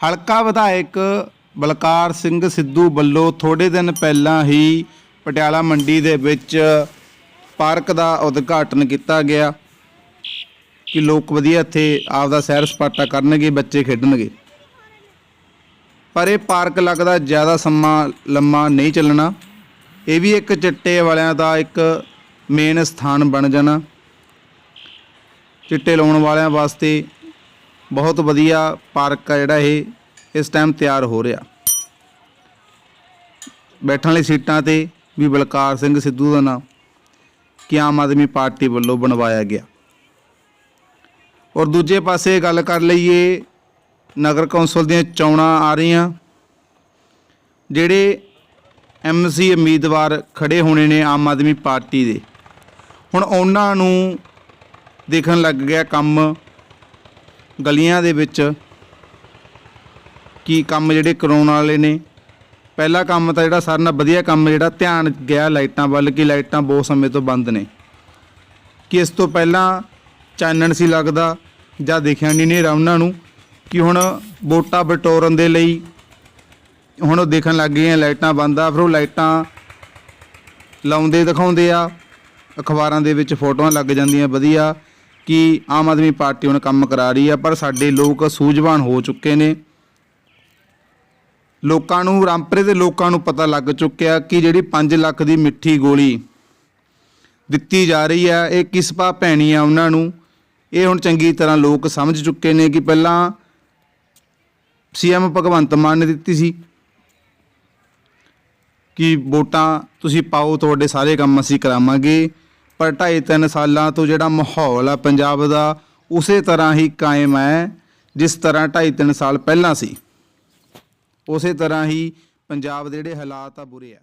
ਹਲਕਾ ਵਿਧਾਇਕ ਬਲਕਾਰ ਸਿੰਘ ਸਿੱਧੂ ਵੱਲੋਂ ਥੋੜੇ ਦਿਨ ਪਹਿਲਾਂ ਹੀ ਪਟਿਆਲਾ ਮੰਡੀ ਦੇ ਵਿੱਚ ਪਾਰਕ ਦਾ ਉਦਘਾਟਨ ਕੀਤਾ ਗਿਆ ਕਿ ਲੋਕ ਵਧੀਆ ਇੱਥੇ ਆਪਦਾ ਸੈਰ ਸਪਾਟਾ ਕਰਨਗੇ, ਬੱਚੇ ਖੇਡਣਗੇ। ਪਰ ਇਹ ਪਾਰਕ ਲੱਗਦਾ ਜ਼ਿਆਦਾ ਸਮਾਂ ਲੰਮਾ ਨਹੀਂ ਚੱਲਣਾ। ਇਹ ਵੀ ਇੱਕ ਚਿੱਟੇ ਵਾਲਿਆਂ ਦਾ ਇੱਕ ਮੇਨ ਸਥਾਨ ਬਣ ਜਾਣਾ। ਚਿੱਟੇ ਲਾਉਣ ਵਾਲਿਆਂ ਵਾਸਤੇ ਬਹੁਤ ਵਧੀਆ ਪਾਰਕ ਆ ਜਿਹੜਾ ਇਹ, ਇਸ ਟਾਈਮ ਤਿਆਰ ਹੋ ਰਿਹਾ। ਬੈਠਣ ਲਈ ਸੀਟਾਂ ਤੇ ਵੀ ਬਲਕਾਰ ਸਿੰਘ ਸਿੱਧੂ ਦਾ ਨਾਮ, ਕਿ ਆਮ ਆਦਮੀ ਪਾਰਟੀ ਵੱਲੋਂ ਬਣਵਾਇਆ ਗਿਆ। ਔਰ ਦੂਜੇ ਪਾਸੇ ਗੱਲ ਕਰ ਲਈਏ, ਨਗਰ ਕੌਂਸਲ ਦੀਆਂ ਚੋਣਾਂ ਆ ਰਹੀਆਂ, ਜਿਹੜੇ ਐਮਸੀ ਉਮੀਦਵਾਰ ਖੜੇ ਹੋਣੇ ਨੇ ਆਮ ਆਦਮੀ ਪਾਰਟੀ ਦੇ। ਹੁਣ ਉਹਨਾਂ ਨੂੰ ਦੇਖਣ ਲੱਗ ਗਿਆ ਕੰਮ ਗਲੀਆਂ ਦੇ ਵਿੱਚ ਕੀ ਕੰਮ ਜਿਹੜੇ ਕਰਾਉਣ ਵਾਲੇ ਨੇ। ਪਹਿਲਾ ਕੰਮ ਤਾਂ ਜਿਹੜਾ ਸਾਰਿਆਂ ਨਾਲ ਵਧੀਆ ਕੰਮ ਜਿਹੜਾ ਧਿਆਨ ਗਿਆ ਲਾਈਟਾਂ ਵੱਲ ਕਿ ਲਾਈਟਾਂ ਬਹੁਤ ਸਮੇਂ ਤੋਂ ਬੰਦ ਨੇ। ਕਿ ਇਸ ਤੋਂ ਪਹਿਲਾਂ ਚਾਨਣ ਸੀ ਲੱਗਦਾ ਜਾਂ ਦੇਖਿਆ ਨਹੀਂ ਨੇ ਉਹਨਾਂ ਨੂੰ ਕਿ ਹੁਣ ਵੋਟਾਂ ਬਟੋਰਨ ਦੇ ਲਈ ਹੁਣ ਉਹ ਦੇਖਣ ਲੱਗ ਗਏ ਆ ਲਾਈਟਾਂ ਬੰਦ ਆ, ਫਿਰ ਉਹ ਲਾਈਟਾਂ ਲਾਉਂਦੇ ਦਿਖਾਉਂਦੇ ਆ, ਅਖਬਾਰਾਂ ਦੇ ਵਿੱਚ ਫੋਟੋਆਂ ਲੱਗ ਜਾਂਦੀਆਂ ਵਧੀਆ। ਕਿ ਆਮ ਆਦਮੀ ਪਾਰਟੀ ਹੁਣ ਕੰਮ ਕਰਾ ਰਹੀ ਹੈ ਪਰ ਸਾਡੇ ਲੋਕ ਸੂਝਵਾਨ ਹੋ ਚੁੱਕੇ ਨੇ। ਲੋਕਾਂ ਨੂੰ ਰਾਮਪਰੇ ਦੇ ਲੋਕਾਂ ਨੂੰ ਪਤਾ ਲੱਗ ਚੁੱਕਿਆ ਕਿ ਜਿਹੜੀ 5 ਲੱਖ ਦੀ ਮਿੱਠੀ ਗੋਲੀ ਦਿੱਤੀ ਜਾ ਰਹੀ ਹੈ ਇਹ ਕਿਸ ਪਾ ਪੈਣੀ ਆ ਉਹਨਾਂ ਨੂੰ? ਇਹ ਹੁਣ ਚੰਗੀ ਤਰ੍ਹਾਂ ਲੋਕ ਸਮਝ ਚੁੱਕੇ ਨੇ ਕਿ ਪਹਿਲਾਂ ਸੀਐਮ ਭਗਵੰਤ ਮਾਨ ਨੇ ਦਿੱਤੀ ਸੀ ਕਿ ਵੋਟਾਂ ਤੁਸੀਂ ਪਾਓ, ਤੁਹਾਡੇ ਸਾਰੇ ਕੰਮ ਅਸੀਂ ਕਰਾਵਾਂਗੇ। ਪਰ ਢਾਈ ਤਿੰਨ ਸਾਲਾਂ ਤੋਂ ਜਿਹੜਾ ਮਾਹੌਲ ਆ ਪੰਜਾਬ ਦਾ, ਉਸੇ ਤਰ੍ਹਾਂ ਹੀ ਕਾਇਮ ਹੈ, ਜਿਸ ਤਰ੍ਹਾਂ ਢਾਈ ਤਿੰਨ ਸਾਲ ਪਹਿਲਾਂ ਸੀ। ਉਸੇ ਤਰ੍ਹਾਂ ਹੀ ਪੰਜਾਬ ਦੇ ਜਿਹੜੇ ਹਾਲਾਤ ਆ ਬੁਰੇ ਆ।